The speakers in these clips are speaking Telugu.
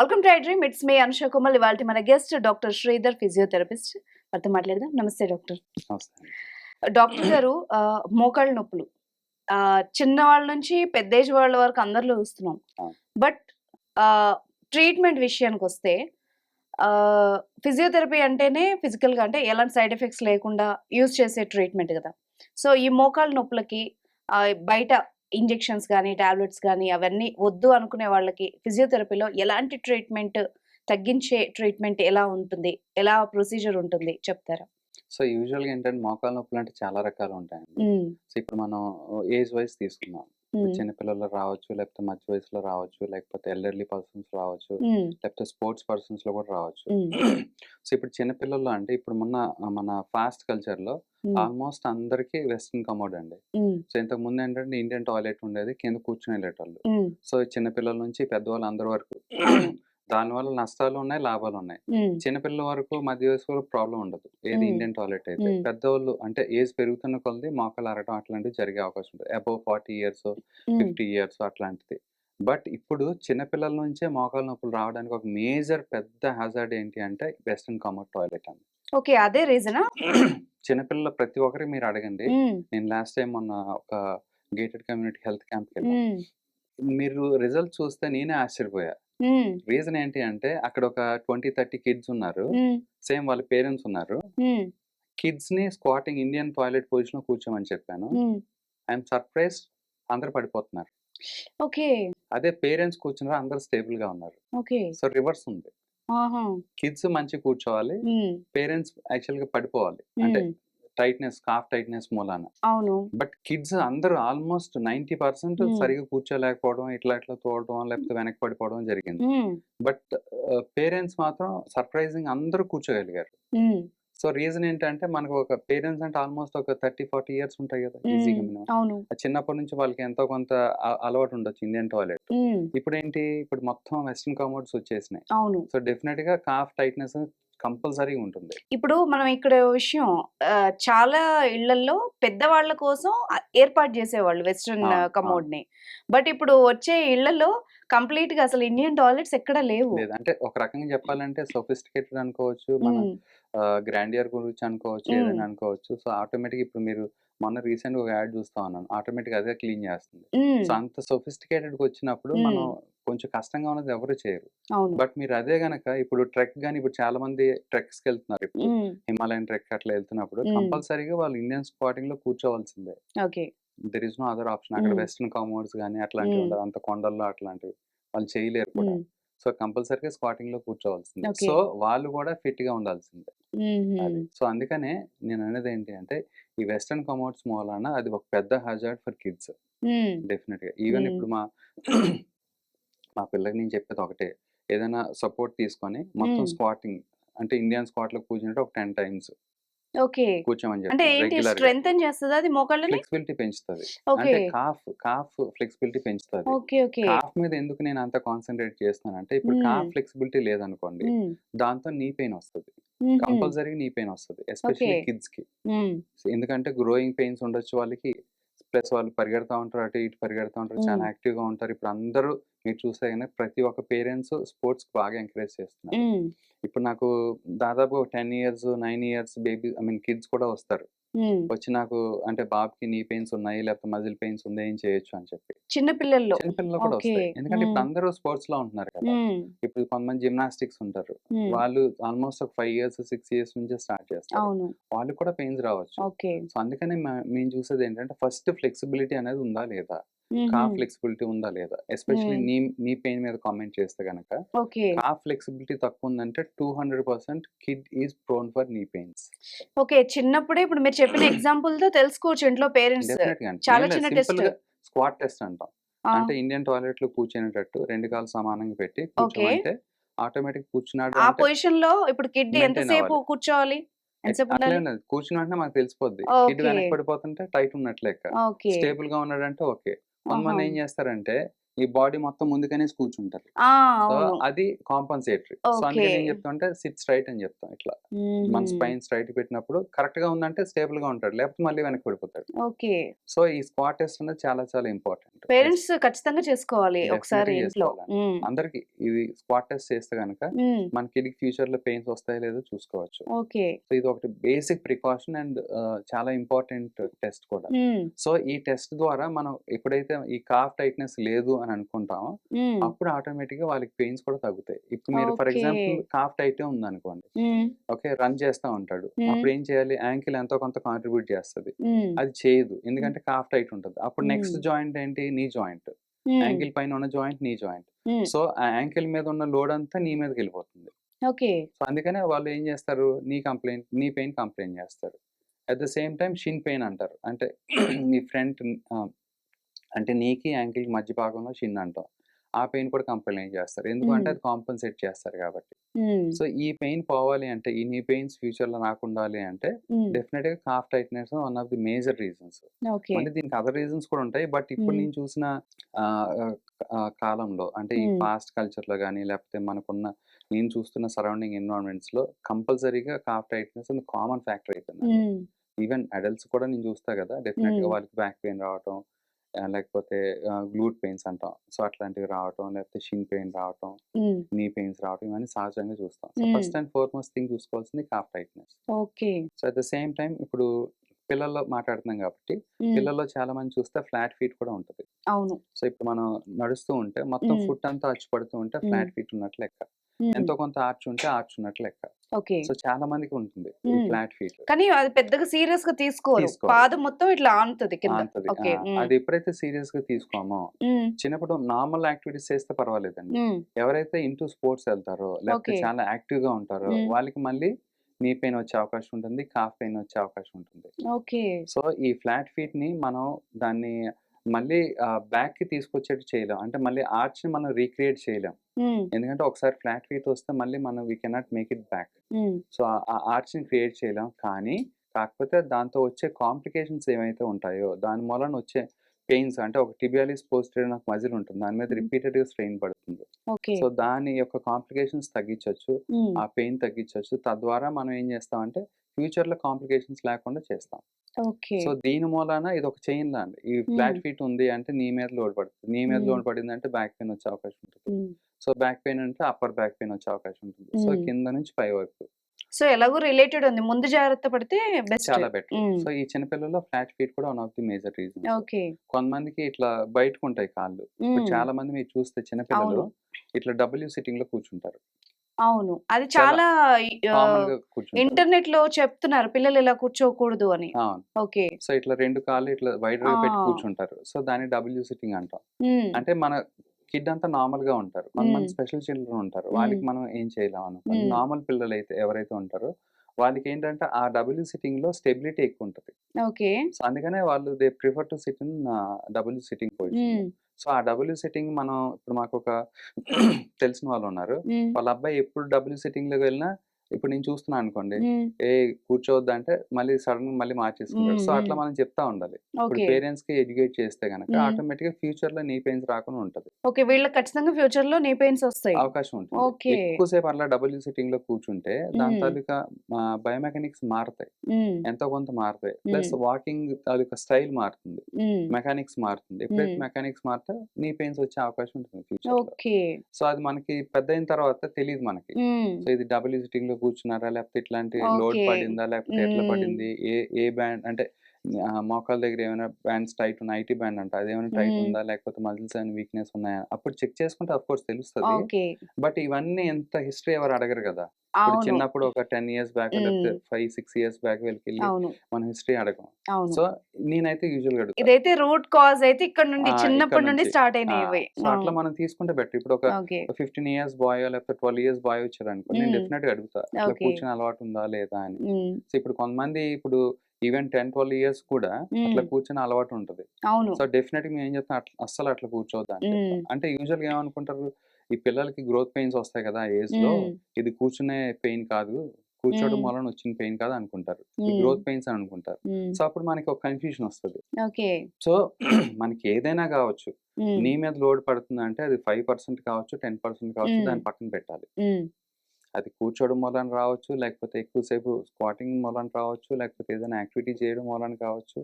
Welcome to dream it's me Anusha Kumal ఇవాళ మన గెస్ట్ డాక్టర్ శ్రీధర్ ఫిజియోథెరపిస్ట్ వారితో మాట్లాడదాం. నమస్తే డాక్టర్ డాక్టర్ గారు మోకాళ్ళ నొప్పులు. చిన్న వాళ్ళ నుంచి పెద్ద ఏజ్ వాళ్ళ వరకు అందరిలో చూస్తున్నాం. బట్ ట్రీట్మెంట్ విషయానికి వస్తే ఫిజియోథెరపీ అంటేనే physical గా అంటే ఎలాంటి సైడ్ ఎఫెక్ట్స్ లేకుండా యూజ్ చేసే ట్రీట్మెంట్ కదా. సో ఈ మోకాళ్ళ నొప్పులకి బయట ఇంజెక్షన్స్ కానీ టాబ్లెట్స్ కానీ అవన్నీ వద్దు అనుకునే వాళ్ళకి ఫిజియోథెరపీలో ఎలాంటి ట్రీట్మెంట్ తగ్గించే ట్రీట్మెంట్ ఎలా ఉంటుంది? ఎలా ప్రొసీజర్ ఉంటుంది? చెప్తారా? సో యూజువల్గా ఏంటంటే మోకాల నొప్పులు అంటే చాలా రకాలు ఉంటాయండి. సో ఇప్పుడు మనం ఏజ్ వైజ్ తీసుకున్నాం చిన్నపిల్లలు రావచ్చు లేకపోతే మధ్య వయసులో రావచ్చు లేకపోతే ఎల్డర్లీ పర్సన్స్ రావచ్చు లేకపోతే స్పోర్ట్స్ పర్సన్స్లో కూడా రావచ్చు. సో ఇప్పుడు చిన్నపిల్లల్లో అంటే ఇప్పుడు మొన్న మన ఫాస్ట్ కల్చర్లో ఆల్మోస్ట్ అందరికి వెస్ట్రన్ కమోడ్ అండి. సో ఇంతకు ముందు ఏంటంటే ఇండియన్ టాయిలెట్ ఉండేది కింద కూర్చుని వెళ్ళేటోళ్ళు. సో చిన్నపిల్లల నుంచి పెద్దవాళ్ళు అందరి వరకు దానివల్ల నష్టాలు ఉన్నాయి లాభాలు ఉన్నాయి. చిన్నపిల్లల వరకు మధ్య వయసు వరకు ప్రాబ్లం ఉండదు. ఏది. ఇండియన్ టాయిలెట్ అయితే. పెద్దవాళ్ళు అంటే ఏజ్ పెరుగుతున్న కొలది మోకాలు అరగడం అట్లాంటివి జరిగే అవకాశం ఉంటుంది. Above forty years fifty years అట్లాంటిది. బట్ ఇప్పుడు చిన్నపిల్లల నుంచే మోకాలు నొప్పులు రావడానికి ఒక మేజర్ పెద్ద హ్యాజార్డ్ ఏంటి అంటే వెస్ట్రన్ కామర్ టాయిలెట్ అని ఓకే అదే రీజనా? చిన్నపిల్లల ప్రతి ఒక్కరికి మీరు అడగండి. నేను లాస్ట్ టైం మొన్న ఒక గేటెడ్ కమ్యూనిటీ హెల్త్ క్యాంప్కి వెళ్ళాను. మీరు రిజల్ట్ చూస్తే నేనే ఆశ్చర్యపోయా. రీజన్ ఏంటి అంటే అక్కడ ఒక ట్వంటీ థర్టీ కిడ్స్ ఉన్నారు. సేమ్ వాళ్ళ పేరెంట్స్ ఉన్నారు. కిడ్స్ని స్క్వాటింగ్ ఇండియన్ టాయిలెట్ పొజిషన్లో కూర్చోమని చెప్పాను. ఐఎమ్ సర్ప్రైజ్ అందరు పడిపోతున్నారు. ఓకే. అదే పేరెంట్స్ కూర్చున్నారు. అందరు స్టేబుల్గా ఉన్నారు. ఓకే. సో రివర్స్ ఉంది. కిడ్స్ మంచి కూర్చోవాలి. పేరెంట్స్ యాక్చువల్గా పడిపోవాలి. అంటే టైట్నెస్ కాఫ్ టైట్నెస్ మూలాన. అవును. బట్ కిడ్స్ అందరూ ఆల్మోస్ట్ నైన్టీ పర్సెంట్. సరిగా కూర్చోలేకపోవడం ఇట్లా ఇట్లా తోడటం లేకపోతే వెనక్కి పడిపోవడం జరిగింది. బట్ పేరెంట్స్ మాత్రం సర్ప్రైజింగ్ అందరూ కూర్చోగలిగారు. సో రీజన్ ఏంటంటే మనకు ఒక పేరెంట్స్ అంటే ఆల్మోస్ట్ ఒక థర్టీ ఫార్టీ ఇయర్స్ ఉంటాయి కదా ఈజీగా మినిమం. చిన్నప్పటి నుంచి వాళ్ళకి ఎంతో కొంత అలవాటు ఉండొచ్చు ఇండియన్ టాయిలెట్. ఇప్పుడు ఏంటి ఇప్పుడు మొత్తం వెస్ట్రన్ కామోడ్స్ వచ్చేసినాయి. అవును. సో డెఫినెట్గా కాఫ్ టైట్నెస్ కంపల్సరీ ఉంటుంది. ఇప్పుడు మనం ఇక్కడ విషయం చాలా ఇళ్ళలో పెద్దవాళ్ళ కోసం ఏర్పాటు చేసేవాళ్ళు వెస్ట్రన్. కమోడ్ని బట్ ఇప్పుడు వచ్చే ఇళ్ళలో కంప్లీట్గా అసలు ఇండియన్ టాయిలెట్స్ ఎక్కడ లేవు. లేదు. అంటే ఒక రకంగా చెప్పాలంటే సొఫిస్టికేటెడ్ అనుకోవచ్చు మన గ్రాండియర్ గురించి అనుకోవచ్చు. ఏదైనా అనుకోవచ్చు. సో ఆటోమేటిక్ ఇప్పుడు మీరు మొన్న రీసెంట్ ఒక యాడ్ చూస్తా ఉన్నాను. ఆటోమేటిక్ అదే క్లీన్ చేస్తుంది. సో అంత సొఫిస్టికేటెడ్గా వచ్చినప్పుడు. మనం కొంచెం కష్టంగా ఉన్నది ఎవరు చేయరు. బట్ మీరు అదే గనక ఇప్పుడు ట్రెక్ గానీ ఇప్పుడు చాలా మంది ట్రెక్స్కి వెళ్తున్నారు ఇప్పుడు. హిమాలయన్ ట్రెక్ అట్లా వెళ్తున్నప్పుడు. కంపల్సరీగా వాళ్ళు ఇండియన్ స్పాటింగ్లో కూర్చోవాల్సిందే. Okay. There is no other option. అక్కడ. వెస్ట్రన్ కామోడ్స్ కానీ అట్లాంటివి. ఉండదు అంత కొండల్లో అట్లాంటివి వాళ్ళు చేయలేరు కూడా. సో కంపల్సరీగా స్క్వాటింగ్లో కూర్చోవాల్సిందే. సో వాళ్ళు కూడా ఫిట్గా ఉండాల్సిందే. అది. సో అందుకనే నేను అనేది ఏంటి అంటే ఈ వెస్ట్రన్ కమోడ్స్ మూలాన అది ఒక పెద్ద హజార్డ్ ఫర్ కిడ్స్. డెఫినెట్గా ఈవెన్. ఇప్పుడు మా మా పిల్లకి నేను చెప్పేది ఒకటే. ఏదైనా సపోర్ట్ తీసుకొని మొత్తం. స్క్వాటింగ్ అంటే ఇండియన్ స్క్వాట్లో కూర్చుంటే ఒక టెన్ టైమ్స్ ఓకే. కూర్చోమని అంటే చెప్పి ఏంటి రెగ్యులర్ స్ట్రెంగ్ చేస్తుంది అది మోకాళ్ళని? ఫ్లెక్సిబిలిటీ పెంచుతుంది. అంటే కాఫ్ కాఫ్ ఫ్లెక్సిబిలిటీ పెంచుతుంది. Okay okay. కాఫ్ మీద ఎందుకు నేను అంత కాన్సన్ట్రేట్ చేస్తానంటే ఇప్పుడు మ్మ్. కాఫ్ ఫ్లెక్సిబిలిటీ లేదనుకోండి దాంతో నీ పెయిన్ వస్తుంది. కంపల్సరీ నీ పెయిన్ వస్తుంది ఎస్పెషల్లీ. కిడ్స్కి ఎందుకంటే గ్రోయింగ్ పెయిన్స్ ఉండొచ్చు వాళ్ళకి ప్లస్ వాళ్ళు పరిగెడతా ఉంటారు అటు ఇటు పరిగెడతా ఉంటారు చాలా. యాక్టివ్గా ఉంటారు ఇప్పుడు అందరూ మీరు చూస్తే కానీ ప్రతి ఒక్క పేరెంట్స్ స్పోర్ట్స్ బాగా ఎంకరేజ్ చేస్తున్నారు ఇప్పుడు నాకు దాదాపు ten years nine years baby I mean kids కూడా వస్తారు. వచ్చి నాకు అంటే బాబుకి నీ పెయిన్స్ ఉన్నాయి లేకపోతే మజిల్ పెయిన్స్ ఉంది ఏం చేయొచ్చు అని చెప్పి. చిన్న పిల్లల్లో. చిన్నపిల్లలు కూడా Okay. వస్తాయి. ఎందుకంటే ఇప్పుడు. అందరూ స్పోర్ట్స్లో ఉంటున్నారు కదా. ఇప్పుడు కొంతమంది జిమ్నాస్టిక్స్ ఉంటారు. వాళ్ళు ఆల్మోస్ట్ ఒక ఫైవ్ ఇయర్స్ సిక్స్ ఇయర్స్ నుంచే స్టార్ట్ చేస్తారు. అవును. వాళ్ళు కూడా పెయిన్స్ రావచ్చు. సో అందుకని మేము చూసేది ఏంటంటే ఫస్ట్ ఫ్లెక్సిబిలిటీ అనేది ఉందా లేదా? కాఫ్ ఫ్లెక్సిబిలిటీ ఉందా లేదా? ఎస్పెషల్లీ. నీ నీ పెయిన్ మీద కామెంట్ చేస్తే గనక కాఫ్ ఫ్లెక్సిబిలిటీ తక్కువ ఉందంటే two hundred percent kid is prone for knee pains. Okay చిన్నప్పుడే ఇప్పుడు మీరు చెప్పిన ఎగ్జాంపుల్తో తెలుసుకోవచ్చు ఇంట్లో పేరెంట్స్. చాలా చిన్న. గా స్క్వాట్ టెస్ట్ అంటాం. అంటే ఇండియన్ టాయిలెట్లో కూర్చునేటట్టు రెండు కాలు సమానంగా పెట్టి కూర్చోమంటే ఆటోమేటిక్ కూర్చున్నాడు ఆ పొజిషన్లో ఇప్పుడు కిడ్ ఎంతసేపు. కూర్చోవాలి? ఎంతసేపు అట్లే ఉండాలి? ఉన్నది కూర్చున్న వెంటనే మనకు తెలిసిపోద్ది. కిడ్. వెనక్కి పడిపోతుంటే టైట్ ఉన్నట్లు లెక్క. ఓకే. స్టేబుల్గా ఉన్నాడంటే ఓకే. కొంతమంది ఏం చేస్తారంటే ఈ బాడీ మొత్తం ముందుకనేసి కూర్చుంటారు. సో అది కాంపన్సేటరీ. సో అందుకని ఏం Okay. చెప్తాం అంటే సిట్ స్ట్రైట్ అని చెప్తాం ఇట్లా. మన. స్పైన్ స్ట్రైట్ పెట్టినప్పుడు కరెక్ట్గా ఉందంటే స్టేబుల్గా ఉంటాడు లేకపోతే మళ్ళీ వెనక్కి పడిపోతాడు. ఓకే. సో ఈ స్క్వాట్ టెస్ట్ అనేది చాలా చాలా ఇంపార్టెంట్. పేరెంట్స్ ఖచ్చితంగా చేసుకోవాలి ఒకసారి ఇంట్లో. అందరికి ఇది స్పాట్ టెస్ట్ చేస్తే కనుక మన కిడ్కి ఫ్యూచర్లో పెయిన్స్ వస్తాయో లేదో చూసుకోవచ్చు. ఓకే. సో ఇది ఒకటి బేసిక్ ప్రికాషన్ అండ్ చాలా ఇంపార్టెంట్ టెస్ట్ కూడా. సో ఈ టెస్ట్ ద్వారా మనం ఎప్పుడైతే ఈ కాఫ్ టైట్నెస్ లేదు అని అనుకుంటామో. ఉమ్, అప్పుడు ఆటోమేటిక్గా వాళ్ళకి పెయిన్స్ కూడా తగ్గుతాయి. ఇప్పుడు మీరు ఫర్. ఎగ్జాంపుల్ కాఫ్ టైట్ ఉంది అనుకోండి ఓకే రన్ చేస్తా ఉంటాడు. అప్పుడు ఏం చేయాలి? యాంకిల్ ఎంతో కొంత కాంట్రిబ్యూట్ చేస్తుంది. అది చేయదు. ఎందుకంటే కాఫ్ టైట్ ఉంటుంది. అప్పుడు నెక్స్ట్. జాయింట్ ఏంటి? Knee joint. యాంకిల్ పైన ఉన్న జాయింట్ నీ జాయింట్. సో ఆ యాంకిల్ మీద ఉన్న లోడ్ అంతా నీ మీదకి వెళ్ళిపోతుంది. ఓకే. సో అందుకనే వాళ్ళు ఏం చేస్తారు? Knee complaint knee pain complaint చేస్తారు. At the same time shin pain అంటారు. అంటే నీ ఫ్రంట్ అంటే నీకి యాంకిల్ మధ్య భాగంలో షిన్ అంటాం. ఆ పెయిన్ కూడా కంప్లైంట్ చేస్తారు. ఎందుకంటే. అది కాంపన్సేట్ చేస్తారు కాబట్టి. సో ఈ పెయిన్ పోవాలి అంటే ఈ నీ పెయిన్స్ ఫ్యూచర్లో రాకుండాలి అంటే ఉమ్, డెఫినెట్గా calf tightness one of the major reasons. అంటే దీనికి అదర్ రీజన్స్ కూడా ఉంటాయి. బట్ ఇప్పుడు. నేను చూసిన కాలంలో అంటే ఈ. ఫాస్ట్ కల్చర్లో కానీ లేకపోతే మనకున్న నేను చూస్తున్న సరౌండింగ్ ఎన్విరాన్మెంట్స్లో కంపల్సరీగా calf tightness common factor um, even adults కూడా నేను చూస్తా కదా! డెఫినెట్గా. వాళ్ళకి బ్యాక్ పెయిన్ రావటం లేకపోతే గ్లూట్ పెయిన్స్ అంటాం. సో అట్లాంటివి రావటం లేకపోతే షిన్ పెయిన్ రావటం నీ పెయిన్స్ రావటం ఇవన్నీ సహజంగా చూస్తాం. So. First and foremost thing చూసుకోవాల్సింది calf tightness okay. So at the same time ఇప్పుడు పిల్లల్లో మాట్లాడుతున్నాం కాబట్టి పిల్లల్లో చాలా మంది చూస్తే ఫ్లాట్ ఫీట్ కూడా ఉంటుంది. అవును. సో ఇప్పుడు మనం నడుస్తూ ఉంటే మొత్తం. ఫుట్ అంతా అచ్చు పడుతూ ఉంటే ఫ్లాట్ ఫీట్ ఉన్నట్లు లెక్క. ఎంతో కొంత ఆర్చ్ ఉంటే ఆర్చ్ ఉన్నట్లు లెక్క. ఓకే. సో చాలా మందికి ఉంటుంది. ఫ్లాట్ ఫీట్ కానీ అది పెద్దగా సీరియస్గా తీసుకోరు. పాదం మొత్తం ఇట్లా ఆనుతుంది అది ఎప్పుడైతే సీరియస్గా తీసుకోమో చిన్నప్పుడు నార్మల్ యాక్టివిటీస్ చేస్తే పర్వాలేదండి. ఎవరైతే ఇంటూ స్పోర్ట్స్ వెళ్తారో లేకపోతే. చాలా యాక్టివ్గా ఉంటారో. వాళ్ళకి మళ్ళీ నీ పెయిన్ వచ్చే అవకాశం ఉంటుంది కాఫ్ పెయిన్ వచ్చే అవకాశం ఉంటుంది. ఓకే. సో ఈ ఫ్లాట్ ఫీట్ని మనం దాన్ని మళ్ళీ బ్యాక్కి తీసుకొచ్చేట్టు చేయలేం. అంటే మళ్ళీ ఆర్చ్ని మనం రీక్రియేట్ చేయలేం. ఎందుకంటే ఒకసారి ఫ్లాట్ ఫీట్ వస్తే మళ్ళీ మనం we cannot make it back. So ఆ ఆర్చ్ని క్రియేట్ చేయలేం. కానీ కాకపోతే దాంతో వచ్చే కాంప్లికేషన్స్ ఏవైతే ఉంటాయో దాని మూలన వచ్చే పెయిన్స్ అంటే ఒక టిబియాలిస్ పోస్టర్ నాకు మజిల్ ఉంటుంది దాని మీద. రిపీటెడ్గా స్ట్రెయిన్ పడుతుంది. సో దాని యొక్క కాంప్లికేషన్స్ తగ్గించవచ్చు ఆ పెయిన్ తగ్గించవచ్చు తద్వారా మనం ఏం చేస్తామంటే ఫ్యూచర్లో కాంప్లికేషన్స్ లేకుండా చేస్తాం. ఓకే. సో దీని మూలాన ఇది ఒక చైన్ లాంటి ఈ ఫ్లాట్. ఫీట్ ఉంది అంటే నీ మీద లోడ్ పడుతుంది. నీ మీద. లోడ్ పడింది అంటే బ్యాక్ పెయిన్ వచ్చే అవకాశం ఉంటుంది. సో బ్యాక్ పెయిన్ అంటే అప్పర్ బ్యాక్ పెయిన్ వచ్చే అవకాశం ఉంటుంది. సో. కింద నుంచి పై వరకు. సో ఎలాగో రిలేటెడ్ ఉంది. ముందు జాగ్రత్త పడితే బెస్ట్. చాలా బెటర్. సో ఈ చిన్నపిల్లల్లో ఫ్లాట్ ఫీట్ కూడా one of the major reason okay. కొంతమందికి ఇట్లా బయటకు ఉంటాయి కాళ్ళు చాలా మంది మీరు చూస్తే చిన్నపిల్లలు. ఇట్లా డబ్ల్యూ సిట్టింగ్లో కూర్చుంటారు. అవును. అది చాలా ఇంటర్నెట్లో చెప్తున్నారు పిల్లలు ఇలా కూర్చోకూడదు అని. ఓకే. సో ఇట్లా రెండు కాళ్ళు ఇట్లా వైడ్ పెట్టి. కూర్చుంటారు. సో దాన్ని డబ్ల్యూ సిట్టింగ్ అంటాం. అంటే మన కిడ్ అంతా నార్మల్గా ఉంటారు. కొంతమంది. స్పెషల్ చిల్డ్రన్ ఉంటారు. వాళ్ళకి మనం ఏం చేయలేం మ్మ్. నార్మల్ పిల్లలు అయితే ఎవరైతే ఉంటారో వాళ్ళకి ఏంటంటే ఆ డబ్ల్యూ సిట్టింగ్లో స్టెబిలిటీ ఎక్కువ ఉంటుంది ఓకే. సో అందుకనే వాళ్ళు they prefer to sit in W sitting position. So ఆ డబ్ల్యూ సిట్టింగ్ మనం ఇప్పుడు మాకు ఒక తెలిసిన వాళ్ళు ఉన్నారు వాళ్ళ అబ్బాయి ఎప్పుడు డబ్ల్యూ సిట్టింగ్లోకి వెళ్ళినా ఇప్పుడు నేను చూస్తున్నాను అనుకోండి ఏ కూర్చోవద్దు అంటే మళ్ళీ సడన్గా మళ్ళీ మార్చేసుకుంటారు సో అట్లా. మనం చెప్తా ఉండాలి. ఇప్పుడు పేరెంట్స్కి ఎడ్యుకేట్ చేస్తే గనక. ఆటోమేటిక్గా ఫ్యూచర్లో నీ పెయిన్స్ రాకుండా ఉంటది. ఓకే. వీళ్ళకి ఖచ్చితంగా ఫ్యూచర్లో నీ పెయిన్స్ వస్తాయి. అవకాశం ఉంటుంది. ఓకే. ఎక్కువసేపు అట్లా డబుల్ సిట్టింగ్లో కూర్చుంటే దాని. తాలూకా బయోమెకానిక్స్ మారుతాయి. ఎంతో కొంత మారుతాయి. ప్లస్. వాకింగ్ తాలూకా స్టైల్ మారుతుంది. మెకానిక్స్ మారుతుంది. ఎప్పుడైతే. మెకానిక్స్ మారితే నీ పెయిన్స్ వచ్చే అవకాశం ఉంటుంది ఫ్యూచర్ సో అది మనకి పెద్ద అయిన తర్వాత తెలియదు మనకి. సో ఇది డబుల్ సిట్టింగ్లో కూర్చున్నారా? లేకపోతే ఇట్లాంటి లోడ్. పడిందా? లేకపోతే ఎట్లా. పడింది? ఏ ఏ బ్యాండ్ అంటే మోకాల దగ్గర ఏమైనా బ్యాండ్స్ టైట్ ఉన్నాయి ఐటీ బ్యాండ్ అంట అదేమైనా టైట్. ఉందా? లేకపోతే మజిల్స్ ఏమైనా వీక్నెస్ ఉన్నాయా? అప్పుడు చెక్ చేసుకుంటే అఫ్ కోర్స్ తెలుస్తుంది. బట్ ఇవన్నీ ఎంత హిస్టరీ ఎవరు అడగరు కదా. ఇప్పుడు చిన్నప్పుడు ఒక ten years back. Five six years back వెళ్ళి మన హిస్టరీ అడగం. సో నేనైతే యూజువల్గా ఇదైతే రూట్ కాజ్ అయితే ఇక్కడ నుండి చిన్నప్పటి నుండి. స్టార్ట్ అయినవి సో అట్లా మనం తీసుకుంటే బెటర్. ఇప్పుడు ఒక ఫిఫ్టీన్ ఇయర్స్ బాయ్ లేకపోతే ట్వెల్వ్ ఇయర్స్ బాయ్ వచ్చారు అనుకో నేను. డెఫినెట్గా అడుగుతా. ఇట్లా. కూర్చుని అలవాటు ఉందా లేదా అని. సో ఇప్పుడు కొంతమంది ఇప్పుడు ఈవెన్ టెన్ ట్వెల్వ్ ఇయర్స్ కూడా అట్లా. కూర్చొని అలవాటు ఉంటుంది సో డెఫినెట్గా మేము ఏం చెప్తాం? అట్లా అస్సలు అట్లా. మ్మ్. అంటే యూజువల్గా ఏమనుకుంటారు? ఈ పిల్లలకి గ్రోత్ పెయిన్స్ వస్తాయి కదా ఏజ్లో ఇది కూర్చునే పెయిన్ కాదు కూర్చోవడం మ్మ్. వలన వచ్చిన పెయిన్ కాదు అనుకుంటారు. గ్రోత్ పెయిన్స్ అని అనుకుంటారు. సో అప్పుడు మనకి ఒక కన్ఫ్యూజన్ వస్తుంది. సో మనకి ఏదైనా కావచ్చు. నీ మీద లోడ్ పడుతుంది అంటే అది ఫైవ్ పర్సెంట్ కావచ్చు టెన్ పర్సెంట్ కావచ్చు. దాన్ని పక్కన పెట్టాలి. అది కూర్చోవడం మూలన రావచ్చు లేకపోతే ఎక్కువసేపు స్క్వాటింగ్ మూలన రావచ్చు లేకపోతే ఏదైనా యాక్టివిటీ చేయడం మూలన కావచ్చు.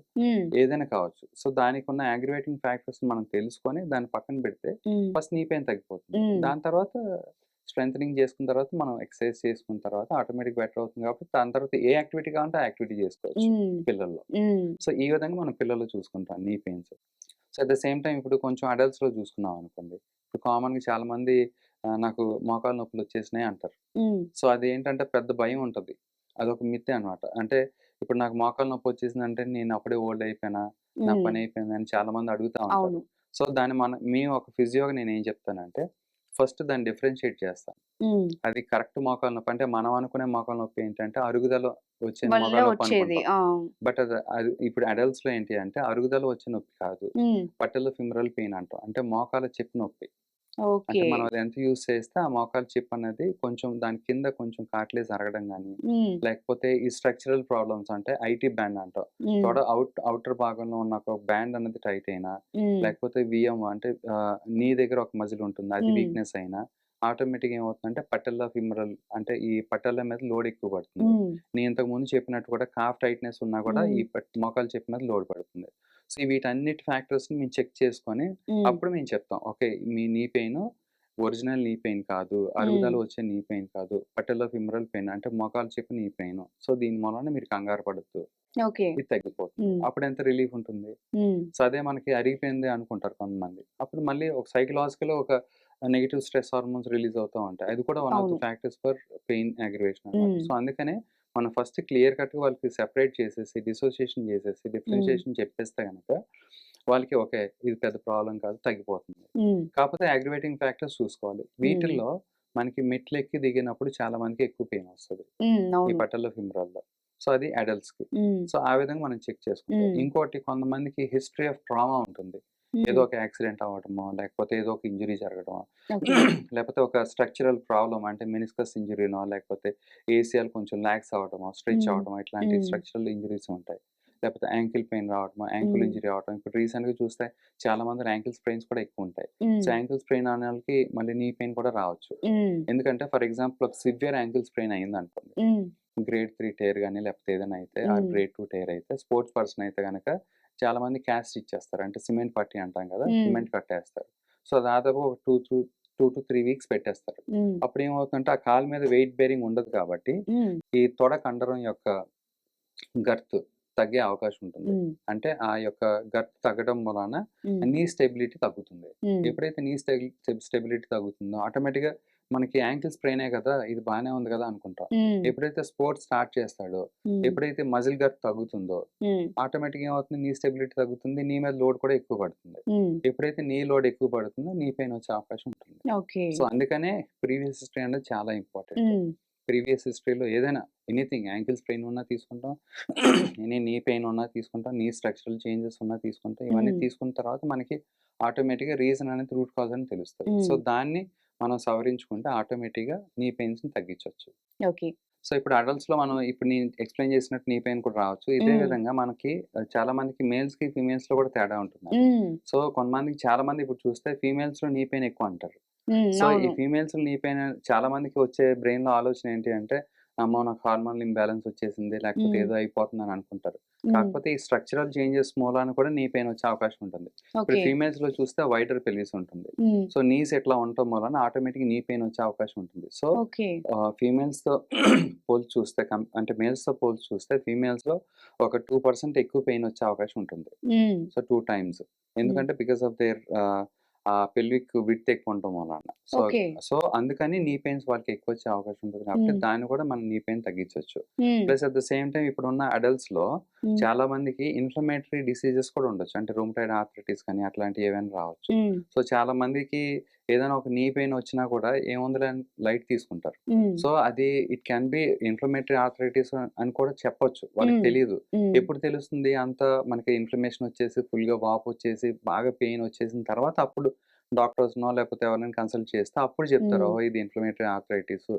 ఏదైనా కావచ్చు సో దానికి ఉన్న అగ్రివేటింగ్ ఫ్యాక్టర్స్ మనం తెలుసుకొని దాన్ని పక్కన పెడితే. ఫస్ట్ నీ పెయిన్ తగ్గిపోతుంది. దాని తర్వాత స్ట్రెంగ్ చేసుకున్న తర్వాత మనం ఎక్సర్సైజ్ చేసుకున్న తర్వాత ఆటోమేటిక్ బెటర్ అవుతుంది కాబట్టి దాని తర్వాత ఏ యాక్టివిటీ కావాలంటే ఆ యాక్టివిటీ చేసుకోవచ్చు. పిల్లల్లో. సో ఈ విధంగా మనం పిల్లలు చూసుకుంటాం knee pains so at the same time ఇప్పుడు కొంచెం అడల్ట్స్లో చూసుకున్నాం అనుకోండి ఇప్పుడు కామన్గా చాలా మంది నాకు మోకాలు నొప్పులు వచ్చేసినాయి అంటారు. సో అది ఏంటంటే పెద్ద భయం ఉంటుంది అదొక మిత్తే అనమాట అంటే ఇప్పుడు నాకు మోకాలు నొప్పి వచ్చేసిందంటే నేను అప్పుడే ఓల్డ్ అయిపోయినా నా. పని అయిపోయింది అని చాలా మంది అడుగుతా ఉంటారు. సో దాన్ని మన మేము ఒక ఫిజియోగా నేను ఏం చెప్తానంటే ఫస్ట్ దాన్ని డిఫరెన్షియేట్ చేస్తాను. అది కరెక్ట్ మోకాలు నొప్పి అంటే మనం అనుకునే మోకాలు నొప్పి ఏంటంటే అరుగుదల వచ్చే నొప్పి! బట్ అది అది ఇప్పుడు adults లో ఏంటి అంటే అరుగుదల వచ్చే నొప్పి కాదు. పట్టెల ఫిమరల్ పెయిన్ అంటాం అంటే మోకాల చిప్ నొప్పి అంటే. మనం అది ఎంత యూస్ చేస్తే ఆ మోకాల చిప్ అనేది కొంచెం దాని కింద కొంచెం కార్ట్లేజ్ అరగడం కానీ. లేకపోతే ఈ స్ట్రక్చరల్ ప్రాబ్లమ్స్ అంటే ఐటీ బ్యాండ్ అంటాం. తొడ అవుట్ అవుటర్ భాగంలో ఉన్న ఒక బ్యాండ్ అనేది టైట్ అయినా. లేకపోతే విఎం అంటే నీ దగ్గర ఒక మజిల్ ఉంటుంది అది. వీక్నెస్ అయినా ఆటోమేటిక్ ఏమవుతుందంటే పట్టెల్ల ఫిమరల్ అంటే ఈ పట్టెల మీద లోడ్ ఎక్కువ పడుతుంది. నేను ఇంతకు ముందు చెప్పినట్టు కూడా కాఫ్ టైట్నెస్ ఉన్నా కూడా ఈ మోకాలు చెప్పి మీద లోడ్ పడుతుంది సో వీటన్నిటి ఫ్యాక్టర్స్ని మేము చెక్ చేసుకొని. అప్పుడు మేము చెప్తాం ఓకే మీ knee pain original knee pain కాదు అరుగుదల. వచ్చే నీ పెయిన్ కాదు పట్టెల్లో ఫిమరల్ పెయిన్ అంటే మోకాలు చెప్పి నీ పెయిన్ సో దీని మూలన మీరు కంగారు పడద్దు. ఇది తగ్గిపోతుంది. అప్పుడు ఎంత రిలీఫ్ ఉంటుంది. సో అదే మనకి అరిగిపోయింది అనుకుంటారు కొంతమంది అప్పుడు మళ్ళీ ఒక సైకలాజికల్ ఒక నెగిటివ్ స్ట్రెస్ హార్మోన్స్ రిలీజ్ అవుతూ ఉంటాయి అది కూడా one of the. Factors for pain aggravation. So అందుకనే మనం ఫస్ట్ క్లియర్ కట్ వాళ్ళకి సెపరేట్ చేసేసి డిసోసియేషన్ చేసేసి. డిఫరెన్షియేషన్ చెప్పేస్తే కనుక వాళ్ళకి ఓకే ఇది పెద్ద ప్రాబ్లం కాదు తగ్గిపోతుంది. కాకపోతే అగ్రివేటింగ్ ఫ్యాక్టర్స్ చూసుకోవాలి. వీటిల్లో మనకి మెట్లు ఎక్కి దిగినప్పుడు చాలా మందికి ఎక్కువ పెయిన్ వస్తుంది. ఈ అవును. పట్టల్లో ఫిమరాల్లో సో అది adults కి. సో ఆ విధంగా మనం చెక్ చేసుకుంటాం. ఇంకోటి కొంతమందికి హిస్టరీ ఆఫ్ ట్రామా ఉంటుంది ఏదో. ఒక యాక్సిడెంట్ అవ్వడమో లేకపోతే ఏదో ఒక ఇంజరీ జరగడమో ఓకే. లేకపోతే ఒక స్ట్రక్చరల్ ప్రాబ్లమ్ అంటే మెనిస్కస్ ఇంజరీనో లేకపోతే ఏసీఎల్ కొంచెం ల్యాక్స్ అవ్వడమో స్ట్రెచ్. అవ్వడమో ఇట్లాంటి. స్ట్రక్చరల్ ఇంజరీస్ ఉంటాయి లేకపోతే యాంకిల్ పెయిన్ రావడమో యాంకిల్. ఇంజరీ అవడం ఇప్పుడు రీసెంట్గా చూస్తే చాలా మంది యాంకిల్ స్ప్రెయిన్స్ కూడా ఎక్కువ ఉంటాయి సో. యాంకిల్ స్ప్రెయిన్ అనే వాళ్ళకి మళ్ళీ నీ పెయిన్ కూడా రావచ్చు. ఎందుకంటే ఫర్ ఎగ్జాంపుల్ ఒక సివియర్ యాంకిల్ స్ప్రెయిన్ అయింది అనుకోండి. గ్రేడ్ త్రీ టైర్ కానీ లేకపోతే ఏదైనా అయితే ఆ. గ్రేడ్ టూ టైర్ అయితే స్పోర్ట్స్ పర్సన్ అయితే కనుక చాలా మంది క్యాస్ట్ ఇచ్చేస్తారు అంటే సిమెంట్ పట్టి అంటాం కదా. సిమెంట్ కట్టేస్తారు సో దాదాపు ఒక two two two to three weeks పెట్టేస్తారు. అప్పుడు ఏమవుతుందంటే ఆ కాలు మీద వెయిట్ బేరింగ్ ఉండదు కాబట్టి. ఈ తొడ కండరం యొక్క గర్త్ తగ్గే అవకాశం ఉంటుంది. అంటే ఆ యొక్క గర్త్ తగ్గడం వలన. నీ స్టెబిలిటీ తగ్గుతుంది. ఎప్పుడైతే నీ స్టెబిలిటీ తగ్గుతుందో ఆటోమేటిక్గా మనకి యాంకిల్ స్ప్రెయినే కదా ఇది బాగానే ఉంది కదా అనుకుంటాం. ఎప్పుడైతే స్పోర్ట్స్ స్టార్ట్ చేస్తాడో. ఎప్పుడైతే మజిల్ గట్ తగ్గుతుందో. ఆటోమేటిక్ ఏమవుతుంది నీ స్టెబిలిటీ తగ్గుతుంది నీ మీద లోడ్ కూడా ఎక్కువ పడుతుంది. ఎప్పుడైతే నీ లోడ్ ఎక్కువ పడుతుందో నీ పెయిన్ వచ్చే అవకాశం ఉంటుంది. సో అందుకనే ప్రీవియస్ హిస్టరీ అనేది చాలా ఇంపార్టెంట్. ప్రీవియస్ హిస్టరీలో ఏదైనా ఎనీథింగ్ యాంకిల్స్ పెయిన్ ఉన్నా తీసుకుంటాం ఎనీ నీ పెయిన్ ఉన్నా తీసుకుంటాం నీ స్ట్రక్చరల్ చేంజెస్ ఉన్నా తీసుకుంటాం ఇవన్నీ. తీసుకున్న తర్వాత మనకి ఆటోమేటిక్గా రీజన్ అనేది రూట్ కాజ్ అని తెలుస్తుంది సో. దాన్ని మనం సవరించుకుంటే ఆటోమేటిక్గా నీ పెయిన్స్ని తగ్గించవచ్చు ఓకే. సో ఇప్పుడు అడల్ట్స్లో మనం ఇప్పుడు నేను ఎక్స్ప్లెయిన్ చేసినట్టు నీ పెయిన్ కూడా రావచ్చు ఇదే. విధంగా మనకి చాలా మందికి మేల్స్కి ఫీమేల్స్లో కూడా తేడా ఉంటుంది. సో కొంతమందికి చాలా మంది ఇప్పుడు చూస్తే ఫీమేల్స్లో నీ పెయిన్ ఎక్కువ అంటారు. సో ఈ. ఫీమేల్స్ నీ పెయిన్ చాలా మందికి వచ్చే బ్రెయిన్లో ఆలోచన ఏంటి అంటే అమ్మో నాకు హార్మోన్ ఇంబ్యాలెన్స్ వచ్చేసింది లేకపోతే. ఏదో అయిపోతుంది అని అనుకుంటారు. కాకపోతే ఈ స్ట్రక్చరల్ చేంజెస్ మూలాన కూడా నీ పెయిన్ వచ్చే అవకాశం ఉంటుంది ఇప్పుడు. ఫీమేల్స్లో చూస్తే వైడర్ పెల్విస్ ఉంటుంది. సో నీస్ ఎట్లా ఉండటం వలన ఆటోమేటిక్ నీ పెయిన్ వచ్చే అవకాశం ఉంటుంది సో ఓకే. ఫీమేల్స్తో పోల్చి చూస్తే అంటే మేల్స్తో పోల్చి చూస్తే ఫీమేల్స్లో ఒక టూ పర్సెంట్ ఎక్కువ పెయిన్ వచ్చే అవకాశం ఉంటుంది. సో టూ టైమ్స్ ఎందుకంటే because of their ah pelvic width ఎక్కువ ఉండటం వలన సో. సో అందుకని నీ పెయిన్స్ వాళ్ళకి ఎక్కువ వచ్చే అవకాశం ఉంటుంది కాబట్టి. దాన్ని కూడా మనం నీ పెయిన్ తగ్గించవచ్చు. Plus at the same time ఇప్పుడున్న అడల్ట్స్లో హ్మ్. చాలా మందికి ఇన్ఫ్లమేటరీ డిసీజెస్ కూడా ఉండొచ్చు అంటే రూమటైడ్ ఆర్థరైటిస్ కానీ అట్లాంటివి ఏమైనా రావచ్చు. సో చాలా మందికి ఏదైనా ఒక నీ పెయిన్ వచ్చినా కూడా ఏముందిలే లైట్ తీసుకుంటారు. సో అది it can be inflammatory arthritis అని కూడా చెప్పొచ్చు వాళ్ళకి. తెలియదు. ఎప్పుడు తెలుస్తుంది అంత మనకి ఇన్ఫ్లమేషన్ వచ్చేసి ఫుల్గా వాపు వచ్చేసి బాగా పెయిన్ వచ్చేసిన తర్వాత అప్పుడు డాక్టర్స్నో లేకపోతే ఎవరైనా కన్సల్ట్ చేస్తే అప్పుడు చెప్తారు ఇది ఇన్ఫ్లమేటరీ ఆర్థరైటిస్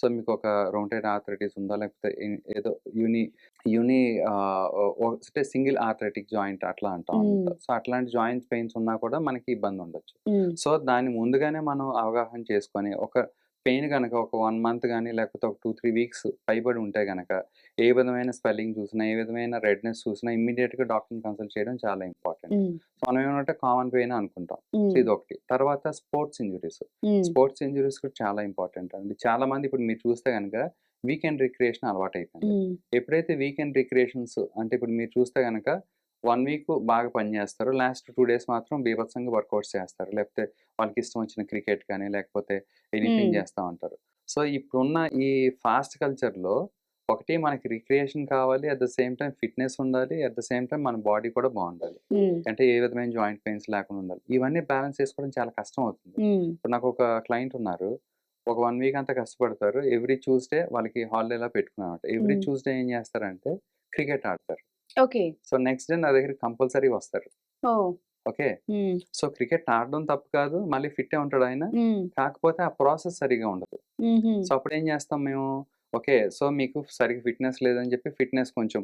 సో మీకు ఒక రొమటైడ్ ఆర్థరైటిస్ ఉందా? లేకపోతే ఏదో యూని యూని అంటే సింగిల్ ఆర్థరైటిక్ జాయింట్ అట్లా అంటాం సో అట్లాంటి జాయింట్ పెయిన్స్ ఉన్నా కూడా మనకి ఇబ్బంది ఉండొచ్చు. సో దాన్ని ముందుగానే మనం అవగాహన చేసుకొని ఒక పెయిన్ గనక ఒక 1 మంత్ గాని, లేకపోతే ఒక 2, 3 వీక్స్ పైబడి ఉంటే గనక, ఏ విధమైన స్వెల్లింగ్ చూసినా, ఏ విధమైన రెడ్‌నెస్ చూసినా ఇమ్మీడియేట్‌గా డాక్టర్‌ని కన్సల్ట్ చేయడం చాలా ఇంపార్టెంట్. సో, మనం ఏమంటే కామన్ పెయిన్ అనుకుంటాం. హ్మ్. ఇదొకటి. తర్వాత స్పోర్ట్స్ ఇంజ్యూరీస్. హ్మ్. స్పోర్ట్స్ ఇంజ్యూరీస్ కూడా చాలా ఇంపార్టెంట్ అండి. చాలా మంది ఇప్పుడు మీరు చూస్తే గనక వీకెండ్ రిక్రియేషన్ అలవాటయిపోయింది. హ్మ్. ఎప్పుడైతే వీకెండ్ రిక్రియేషన్స్ అంటే ఇప్పుడు మీరు చూస్తే గనక 1 వీక్ బాగా పని చేస్తారు. లాస్ట్ 2 డేస్ మాత్రం బీభత్సంగా వర్కౌట్స్ చేస్తారు. లేకపోతే వాళ్ళకి ఇష్టం వచ్చిన క్రికెట్ కానీ, లేకపోతే ఎనీథింగ్. చేస్తా ఉంటారు. సో, ఇప్పుడున్న ఈ ఫాస్ట్ కల్చర్‌లో ఒకటి మనకి రిక్రియేషన్ కావాలి. At the same time fitness ఉండాలి. అట్ ద సేమ్ టైమ్ మన బాడీ కూడా బావుండాలి. హ్మ్. అంటే ఏ విధమైన జాయింట్ పెయిన్స్ లేకుండా ఉండాలి. ఇవన్నీ బ్యాలెన్స్ చేసుకోవడం చాలా కష్టం అవుతుంది. ఇప్పుడు నాకు ఒక క్లయింట్ ఉన్నారు. ఒక 1 వీక్ అంతా కష్టపడతారు. ఎవ్రీ ట్యూస్‌డే వాళ్ళకి హాలిడేలా పెట్టుకున్నారన్నమాట. ఎవ్రీ. ట్యూస్‌డే ఏం చేస్తారంటే క్రికెట్ ఆడతారు. ఓకే. సో, నెక్స్ట్ డే నా దగ్గరికి కంపల్సరీ వస్తారు. ఓకే. సో, క్రికెట్ ఆడడం తప్పు కాదు. మళ్ళీ ఫిట్టే ఉంటాడాయన. హ్మ్. కాకపోతే ఆ ప్రాసెస్ సరిగ్గా ఉండదు. సో, అప్పుడేం చేస్తాం మేము, ఓకే. సో, మీకు సరిగ్గా ఫిట్‌నెస్ లేదని చెప్పి ఫిట్‌నెస్ కొంచెం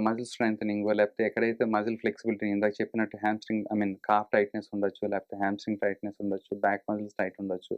మజిల్ స్ట్రెంథెనింగో లేకపోతే ఎక్కడైతే మజిల్ ఫ్లెక్సిబిలిటీ ఇందాక చెప్పినట్టు hamstring I mean calf tightness ఉండొచ్చు. లేకపోతే హామ్‌స్ట్రింగ్ టైట్‌నెస్ ఉండొచ్చు. బ్యాక్ మజిల్స్ టైట్ ఉండొచ్చు.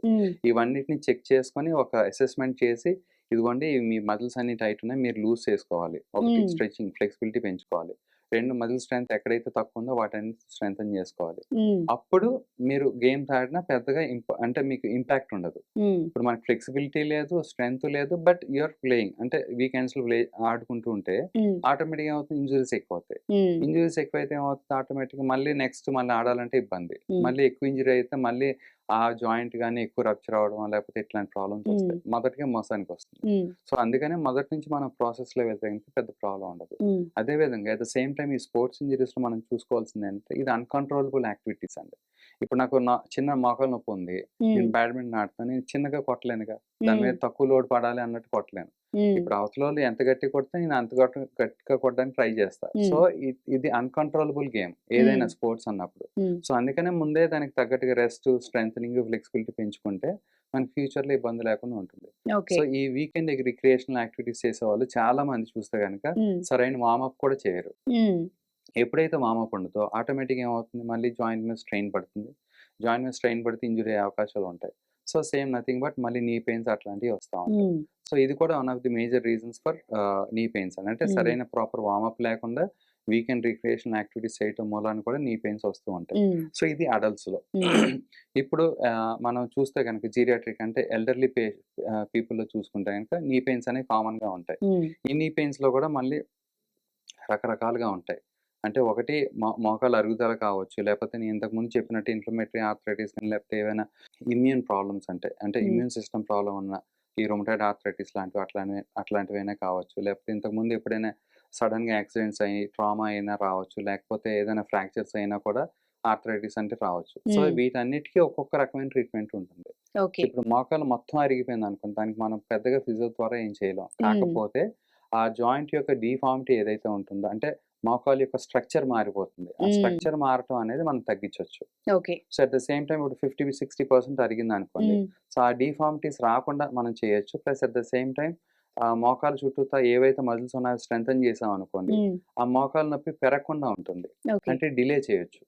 ఇవన్నిటిని చెక్ చేసుకొని ఒక అసెస్‌మెంట్ చేసి ఇదిగోండి మీ మజిల్స్ అన్నీ టైట్ ఉన్నాయి. మీరు లూజ్ చేసుకోవాలి. ఒకటి. స్ట్రెచింగ్ ఫ్లెక్సిబిలిటీ పెంచుకోవాలి. 2 మజిల్ స్ట్రెంత్ ఎక్కడైతే తక్కువ ఉందో వాటన్నిటిని స్ట్రెంథెన్ చేసుకోవాలి. అప్పుడు మీరు గేమ్స్ ఆడినా పెద్దగా అంటే మీకు ఇంపాక్ట్ ఉండదు. ఇప్పుడు మనకి ఫ్లెక్సిబిలిటీ లేదు, స్ట్రెంత్ లేదు. బట్ యూ ఆర్ ప్లేయింగ్ అంటే వీకెండ్స్‌లో ప్లే ఆడుకుంటూ ఉంటే హ్మ్. ఆటోమేటిక్‌గా ఏమవుతుంది ఇంజ్యూరీస్ ఎక్కువవుతాయి. హ్మ్. ఇంజ్యూరీస్ ఎక్కువైతే ఏమవుతుంది ఆటోమేటిక్‌గా మళ్ళీ నెక్స్ట్ మళ్ళీ ఆడాలంటే ఇబ్బంది. మళ్ళీ ఎక్కువ ఇంజ్యూరీ అయితే మళ్ళీ ఆ జాయింట్ గాని ఎక్కువ రప్చర్ అవ్వడం లేకపోతే ఇట్లాంటి ప్రాబ్లమ్స్. వస్తాయి. మొదటిగా మోసానికొస్తుంది. హ్మ్. సో, అందుకనే మొదటి నుంచి మనం ప్రాసెస్‌లో వెళ్తే గనుక పెద్ద ప్రాబ్లమ్ ఉండదు. అదే విధంగా అట్ ద సేమ్ టైమ్ ఈ స్పోర్ట్స్ ఇంజ్యూరీస్‌లో మనం చూసుకోవాల్సిందేంటంటే ఇది అన్‌కంట్రోలబుల్ యాక్టివిటీస్ అండి. ఇప్పుడు నాకు నా చిన్న మోకాలు నొప్పి ఉంది. నేను. బ్యాడ్మింటన్ ఆడుతాను. నేను చిన్నగా కొట్టలేనుగా. దాని మీద. తక్కువ లోడ్ పడాలి అన్నట్టు కొట్టలేను. ఇప్పుడు అవతలోళ్ళు ఎంత గట్టిగా కొడితే నేను అంత గట్ గట్టిగా కొట్టడానికి ట్రై చేస్తా. సో, ఇది అన్‌కంట్రోలబుల్ గేమ్ ఏదైనా. స్పోర్ట్స్ అన్నప్పుడు. సో, అందుకనే ముందే దానికి తగ్గట్టుగా రెస్ట్, స్ట్రెంథెనింగ్, ఫ్లెక్సిబిలిటీ పెంచుకుంటే మనకి ఫ్యూచర్‌లో ఇబ్బంది లేకుండా ఉంటుంది. సో, ఈ వీకెండ్ రిక్రియేషనల్ యాక్టివిటీస్ చేసేవాళ్ళు చాలా మంది చూస్తే గనక హ్మ్. సరైన వార్మ్ అప్ కూడా చేయరు. ఎప్పుడైతే వార్మ్ అప్ ఉండదో ఆటోమేటిక్‌గా ఏమవుతుంది మళ్ళీ జాయింట్ మీద స్ట్రెయిన్ పడుతుంది. జాయింట్ మీద స్ట్రెయిన్ పడితే ఇంజ్యూరీ అయ్యే అవకాశాలు ఉంటాయి. సో, సేమ్ నథింగ్ బట్ మళ్ళీ నీ పెయిన్స్ అట్లాంటివి వస్తా ఉంటాయి. సో, ఇది కూడా one of the major reasons for knee pains అని. అంటే. సరైన ప్రాపర్ వార్మ్ అప్ లేకుండా వీకెండ్ రిక్రియేషనల్ యాక్టివిటీస్ చేయటం మూలాన కూడా నీ పెయిన్స్ వస్తూ ఉంటాయి. సో, ఇది అడల్ట్స్‌లో. హ్మ్. ఇప్పుడు మనం చూస్తే గనక జీరియాట్రిక్ అంటే ఎల్డర్లీ పే ఆహ్, పీపుల్‌లో చూసుకుంటే గనక నీ పెయిన్స్ అనేవి కామన్‌గా ఉంటాయి. హ్మ్. ఈ నీ పెయిన్స్‌లో కూడా మళ్ళీ రకరకాలుగా ఉంటాయి. అంటే ఒకటి మో మోకాళ్ళ అరుగుదల కావచ్చు. లేకపోతే నేను ఇంతకుముందు చెప్పినట్టు ఇన్‌ఫ్లమేటరీ ఆర్థరైటిస్ గాని లేకపోతే ఏవైనా ఇమ్యూన్ ప్రాబ్లమ్స్ అంటే, అంటే. ఇమ్యూన్ సిస్టమ్ ప్రాబ్లమ్ ఉన్న ఈ రుమటాయిడ్ ఆర్థరైటిస్ లాంటివి అట్లాంటివి అట్లాంటివైనా కావచ్చు. లేకపోతే ఇంతకుముందు ఎప్పుడైనా సడెన్‌గా యాక్సిడెంట్స్ అయ్యి ట్రామా అయినా రావచ్చు. లేకపోతే ఏదైనా ఫ్రాక్చర్స్ అయినా కూడా ఆర్థరైటిస్ అంటే రావచ్చు. సో. వీటన్నిటికి ఒక్కొక్క రకమైన ట్రీట్మెంట్ ఉంటుంది. ఇప్పుడు మోకాలు మొత్తం అరిగిపోయిందనుకోండి దానికి మనం పెద్దగా ఫిజియో ద్వారా ఏం చేయలేం. కాకపోతే ఆ జాయింట్ యొక్క డీఫార్మిటీ ఏదైతే ఉంటుందో అంటే మోకాలు యొక్క స్ట్రక్చర్ మారిపోతుంది. ఆ. స్ట్రక్చర్ మారటం అనేది మనం తగ్గించొచ్చు. Okay. So, at the same time ఇప్పుడు 50, 60% అరిగిందనుకోండి. హ్మ్. సో, ఆ డీఫార్మిటీస్ రాకుండా మనం చేయొచ్చు. Plus at the same time ah, మోకాలు చుట్టూతా ఏవైతే మజిల్స్ ఉన్నాయో స్ట్రెంథెన్ చేసామనుకోండి. హ్మ్. ఆ మోకాలు నొప్పి పెరగకుండా ఉంటుంది. అంటే డిలే చేయొచ్చు.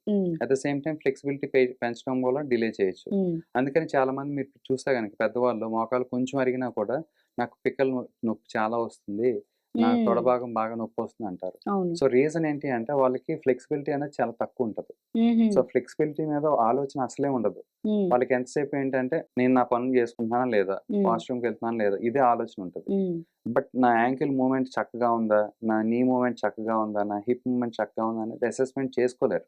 At the same time flexibility పెంచడం వల్ల డిలే చేయొచ్చు. అందుకని చాలామంది మీరు చూస్తే గనక పెద్దవాళ్ళు మోకాలు కొంచెం అరిగినా కూడా నాకు పిక్కల నొప్పి చాలా వస్తుంది. నా తొడ హ్మ్. భాగం బాగా నొప్పొస్తుంది అంటారు. అవును. సో, రీజన్ ఏంటి అంటే వాళ్ళకి ఫ్లెక్సిబిలిటీ అనేది చాలా తక్కువ ఉంటది. సో, ఫ్లెక్సిబిలిటీ మీద ఆలోచన అసలే ఉండదు. వాళ్ళకి ఎంతసేపు ఏంటంటే నేను నా పనులు చేసుకుంటున్నానా లేదా? హ్మ్. వాష్‌రూమ్‌కి వెళ్తున్నానా లేదా? ఇదే ఆలోచన ఉంటది. బట్ నా యాంకిల్ మూవ్‌మెంట్ చక్కగా ఉందా? నా నీ మూవ్‌మెంట్ చక్కగా ఉందా? నా హిప్ మూవ్‌మెంట్ చక్కగా ఉందా? అనేది అసెస్‌మెంట్ చేసుకోలేరు.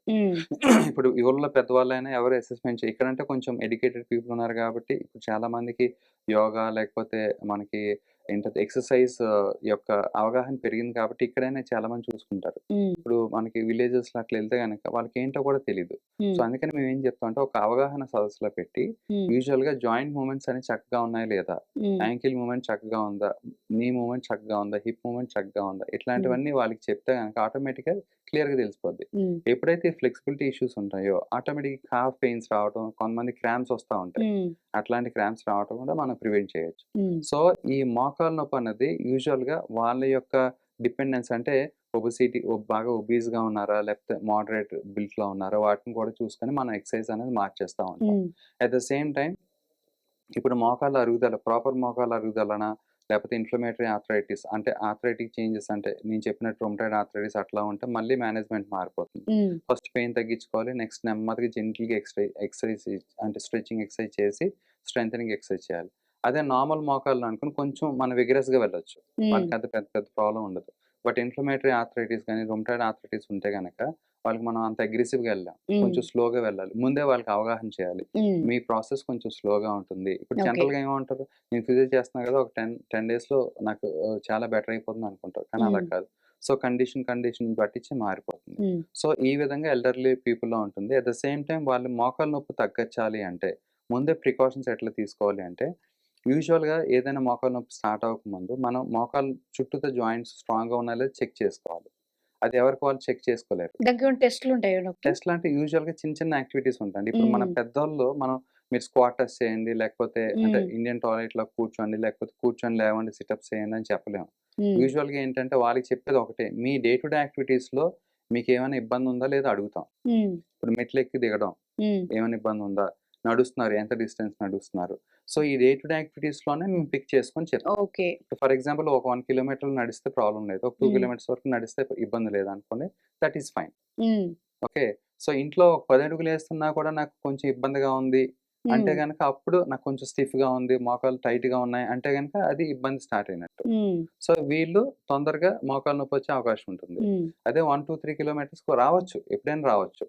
ఇప్పుడు ఊర్లో పెద్దవాళ్ళైనా ఎవరు అసెస్‌మెంట్ చే ఇక్కడంటే కొంచెం ఎడ్యుకేటెడ్ పీపుల్ ఉన్నారు కాబట్టి ఇప్పుడు చాలా మందికి యోగా లేకపోతే మనకి ఏంటది ఎక్సర్‌సైజ్ యొక్క అవగాహన పెరిగింది కాబట్టి ఇక్కడైనా చాలా మంది చూసుకుంటారు. ఇప్పుడు మనకి విలేజెస్‌లో అట్లా ఎళ్తే గనక వాళ్ళకేంటో కూడా తెలీదు. సో. అందుకని మేమేం చెప్తామంటే ఒక అవగాహన సదస్సులో పెట్టి హ్మ్. యూజువల్‌గా జాయింట్ మూవ్‌మెంట్స్ అనేవి చక్కగా ఉన్నాయా లేదా? యాంకిల్ మూవ్‌మెంట్ చక్కగా ఉందా? నీ మూవ్‌మెంట్ చక్కగా ఉందా? హిప్ మూవ్‌మెంట్ చక్కగా ఉందా? ఇట్లాంటివన్నీ వాళ్ళకి చెప్తే గనక ఆటోమేటిక్‌గా క్లియర్‌గా తెలిసిపోద్ది. హ్మ్. ఎప్పుడైతే ఫ్లెక్సిబిలిటీ ఇష్యూస్ ఉంటాయో ఆటోమేటిక్‌గా కాఫ్ పెయిన్స్ రావటం, కొంతమంది క్రాంప్స్ వస్తా ఉంటాయి. అట్లాంటి క్రాంప్స్ రావటం కూడా మనం ప్రివెంట్ చేయొచ్చు. సో, ఈ మోకాలు నొప్పి అన్నది యూజువల్‌గా వాళ్ళ యొక్క డిపెండెన్స్ అంటే ఒబెసిటీ బాగా ఒబీస్‌గా ఉన్నారా? లేకపోతే మోడరేట్ బిల్ట్‌లో ఉన్నారా? వాటిని కూడా చూసుకొని మనం ఎక్సర్‌సైజ్ అనేది మార్చేస్తా ఉంటాం. అట్ ద సేమ్ టైమ్ ఇప్పుడు మోకాళ్ళ అరుగుదల ప్రాపర్ మోకాళ్ళ అరుగుదలనా లేకపోతే ఇన్ఫ్లమేటరీ ఆర్థరైటిస్ అంటే ఆర్థరైటిక్ చేంజెస్ అంటే నేను చెప్పినట్టు రొమటైడ్ ఆర్థరైటిస్ అట్లా ఉంటే మళ్ళీ మేనేజ్మెంట్ మారిపోతుంది ఫస్ట్ పెయిన్ తగ్గించుకోవాలి నెక్స్ట్ నెమ్మదిగా జెంటిల్గా ఎక్సర్సైజ్ ఎక్సర్సైజ్ అంటే స్ట్రెచింగ్ ఎక్సర్సైజ్ చేసి స్ట్రెంగ్ ఎక్సర్సైజ్ చేయాలి అదే నార్మల్ మోకాళ్ళు అనుకుని కొంచెం మనం విగ్రస్గా వెళ్ళొచ్చు. ఉమ్, వాళ్ళకి అంత పెద్ద పెద్ద ప్రాబ్లం ఉండదు. బట్ ఇన్ఫ్లమేటరీ ఆర్థరైటిస్ కానీ రొమటైడ్ ఆర్థరైటిస్ ఉంటే కనుక వాళ్ళకి మనం అంత అగ్రెసివ్గా వెళ్ళాం. ఉమ్, కొంచెం స్లోగా వెళ్ళాలి. ముందే వాళ్ళకి అవగాహన చేయాలి. మీ ప్రాసెస్ కొంచెం స్లోగా ఉంటుంది. ఇప్పుడు Okay. జనరల్గా ఏమంటారు? నేను ఫిజిక్స్ చేస్తున్నా కదా ఒక టెన్ టెన్ డేస్లో నాకు ఆ, చాలా బెటర్ అయిపోతుంది అనుకుంటారు. కానీ అలా. కాదు. సో కండిషన్ కండిషన్ బట్టించి మారిపోతుంది. సో ఈ విధంగా ఎల్డర్లీ పీపుల్లో ఉంటుంది. అట్ ద సేమ్ టైం వాళ్ళు మోకాలు నొప్పి తగ్గచ్చాలి అంటే ముందే ప్రికాషన్స్ ఎట్లా తీసుకోవాలి అంటే యూజువల్గా ఏదైనా మోకాలు నొప్పి స్టార్ట్ అవ్వకముందు మనం మోకాలు చుట్టూతో జాయింట్స్ స్ట్రాంగ్గా ఉన్నాయో లేదో చెక్ చేసుకోవాలి. అది ఎవరికి వాళ్ళు చెక్ చేసుకోలేరు. ఏమైనా టెస్ట్లు ఉంటాయో డాక్టర్ టెస్ట్ లాంటి యూజువల్గా చిన్న చిన్న యాక్టివిటీస్ ఉంటాయి ఇప్పుడు మన. పెద్దోళ్ళు మనం మీరు స్క్వాట్ టెస్ట్ చేయండి లేకపోతే అంటే. ఇండియన్ టాయిలెట్లో కూర్చోండి లేకపోతే కూర్చొని లేవండి సిటప్స్ చేయండి అని చెప్పలేము. యూజువల్గా ఏంటంటే వాళ్ళకి చెప్పేది ఒకటే మీ డే టు డే యాక్టివిటీస్లో మీకు ఏమైనా ఇబ్బంది ఉందా లేదా అడుగుతాం. ఇప్పుడు మెట్లు ఎక్కి దిగడం. ఏమైనా ఇబ్బంది ఉందా? నడుస్తున్నారు ఎంత డిస్టెన్స్ నడుస్తున్నారు? సో ఈ డే టు డే యాక్టివిటీస్లోనే మేము పిక్ చేసుకొని చెప్తాం ఓకే. ఫర్ ఎగ్జాంపుల్ ఒక వన్ కిలోమీటర్ నడిస్తే ప్రాబ్లం లేదు. ఒక టూ. కిలోమీటర్స్ వరకు నడిస్తే ఇబ్బంది లేదు అనుకోండి that is fine. Okay. So ఇంట్లో పది అడుగులు వేస్తున్నా కూడా నాకు కొంచెం ఇబ్బందిగా ఉంది అంటే కనుక అప్పుడు నాకు కొంచెం స్టిఫ్గా ఉంది మోకాలు టైట్గా ఉన్నాయి అంటే కనుక అది ఇబ్బంది స్టార్ట్ అయినట్టు. సో వీళ్ళు తొందరగా మోకాలు నొప్పి వచ్చే అవకాశం ఉంటుంది. అదే వన్ టూ త్రీ కిలోమీటర్స్ రావచ్చు ఎప్పుడైనా రావచ్చు.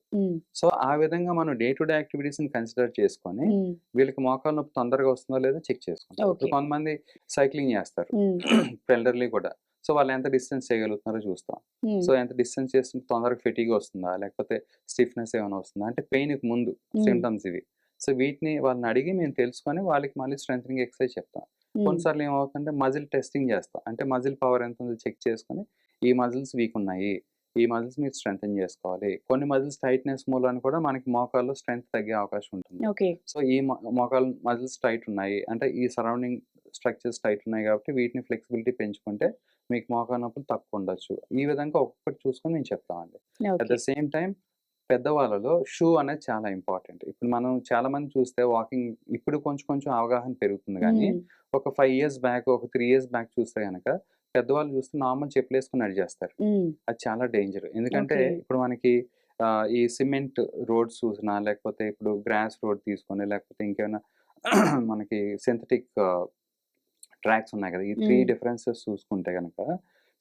సో ఆ విధంగా మనం డే టు డే యాక్టివిటీస్ని కన్సిడర్ చేసుకొని వీళ్ళకి మోకాలు నొప్పి తొందరగా వస్తుందో లేదో చెక్ చేసుకుంటారు. కొంతమంది సైక్లింగ్ చేస్తారు ఎల్డర్లీ కూడా. సో వాళ్ళు ఎంత డిస్టెన్స్ చేయగలుగుతున్నారో చూస్తాం. సో ఎంత డిస్టెన్స్ చేస్తుంటే తొందరగా ఫిటిగా వస్తుందా? లేకపోతే స్టిఫ్నెస్ ఏమైనా వస్తుందా? అంటే పెయిన్ ముందు సిమ్టమ్స్ ఇవి. సో వీటిని వాళ్ళని అడిగి మేము తెలుసుకొని వాళ్ళకి మళ్ళీ స్ట్రెంగ్ ఎక్సర్సైజ్ చెప్తాం. కొన్నిసార్లు ఏమవుతుందంటే మజిల్ టెస్టింగ్ చేస్తాం. అంటే మజిల్ పవర్ ఎంత ఉందో చెక్ చేసుకొని ఈ మజిల్స్ వీక్ ఉన్నాయి. ఈ మజిల్స్ మీరు స్ట్రెంగ్ చేసుకోవాలి. కొన్ని మజిల్స్ టైట్నెస్ మూలాన్ని కూడా మనకి మోకాల్లో స్ట్రెంగ్త్ తగ్గే అవకాశం ఉంటుంది. సో ఈ మోకాలు మజిల్స్ టైట్ ఉన్నాయి. అంటే ఈ సరౌండింగ్ స్ట్రక్చర్స్ టైట్ ఉన్నాయి కాబట్టి వీటిని ఫ్లెక్సిబిలిటీ పెంచుకుంటే మీకు మోకాలు నొప్పులు తక్కువ ఉండొచ్చు. ఈ విధంగా ఒక్కొక్కటి చూసుకొని మేము చెప్తామండి. అట్ ద సేమ్ టైం పెద్దవాళ్ళలో షూ అనేది చాలా ఇంపార్టెంట్. ఇప్పుడు మనం చాలా మంది చూస్తే వాకింగ్ ఇప్పుడు కొంచెం కొంచెం అవగాహన పెరుగుతుంది కానీ ఒక ఫైవ్ ఇయర్స్ బ్యాక్ ఒక త్రీ ఇయర్స్ బ్యాక్ చూస్తే కనుక పెద్దవాళ్ళు చూస్తే నార్మల్ చెప్పులు వేసుకుని నడిచేస్తారు అది చాలా డేంజర్. ఎందుకంటే. ఇప్పుడు మనకి ఈ సిమెంట్ రోడ్స్ చూసినా లేకపోతే ఇప్పుడు గ్రాస్ రోడ్ తీసుకొని లేకపోతే ఇంకేమైనా మనకి సింథటిక్ ట్రాక్స్ ఉన్నాయి కదా ఈ త్రీ. డిఫరెన్సెస్ చూసుకుంటే కనుక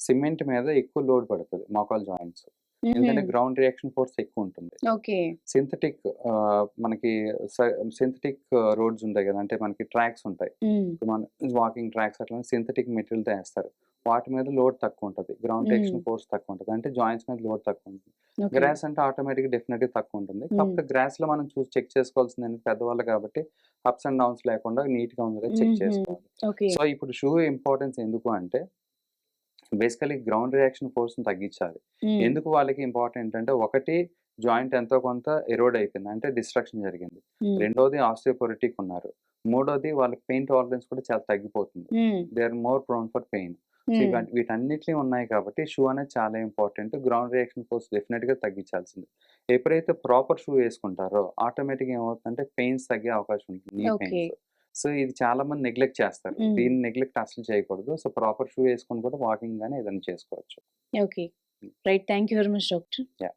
సిమెంట్ మీద ఎక్కువ లోడ్ పడుతుంది మోకాల్ జాయింట్స్. ఎందుకంటే గ్రౌండ్ రియాక్షన్ ఫోర్స్ ఎక్కువ ఉంటుంది ఓకే. సింథటిక్ మనకి సింథటిక్ రోడ్స్ ఉంటాయి కదా అంటే మనకి ట్రాక్స్ ఉంటాయి. మన వాకింగ్ ట్రాక్స్ అట్లా సింథటిక్ మెటీరియల్తో వేస్తారు. వాటి మీద లోడ్ తక్కువ ఉంటుంది గ్రౌండ్ రియాక్షన్. ఫోర్స్ తక్కువ ఉంటుంది అంటే జాయింట్స్ మీద లోడ్ తక్కువ ఉంటుంది గ్రాస్ అంటే ఆటోమేటిక్ డెఫినెట్గా తక్కువ ఉంటుంది కాకపోతే గ్రాస్లో మనం చూసి చెక్ చేసుకోవాల్సింది ఏంటంటే పెద్దవాళ్ళు కాబట్టి అప్స్ అండ్ డౌన్స్ లేకుండా నీట్గా ఉందో చెక్. చేసుకోవాలి. సో ఇప్పుడు షూ ఇంపార్టెన్స్ ఎందుకు అంటే బేసికలీ గ్రౌండ్ రియాక్షన్ ఫోర్స్ తగ్గించాలి. ఎందుకు వాళ్ళకి ఇంపార్టెంట్ అంటే ఒకటి జాయింట్ ఎంతో కొంత ఎరోడ్ అయిపోయింది. అంటే డిస్ట్రక్షన్ జరిగింది. రెండోది ఆస్టియోపొరిటిక్ ఉన్నారు. మూడోది వాళ్ళకి పెయిన్ టాలరెన్స్ కూడా చాలా తగ్గిపోతుంది. They are more prone for pain. వీటన్నిటిని ఉన్నాయి కాబట్టి షూ అనేది చాలా ఇంపార్టెంట్. గ్రౌండ్ రియాక్షన్ ఫోర్స్ డెఫినెట్గా తగ్గించాల్సింది. ఎప్పుడైతే ప్రాపర్ షూ వేసుకుంటారో ఆటోమేటిక్ ఏమవుతుందంటే పెయిన్స్ తగ్గే అవకాశం ఉంటుంది. సో ఇది చాలా మంది నెగ్లెక్ట్ చేస్తారు. దీన్ని నెగ్లెక్ట్ అసలు చేయకూడదు. సో ప్రాపర్ షూ వేసుకొని కూడా వాకింగ్ కానీ ఏదైనా చేసుకోవచ్చు. Okay. Right. Thank you very much doctor. Yeah.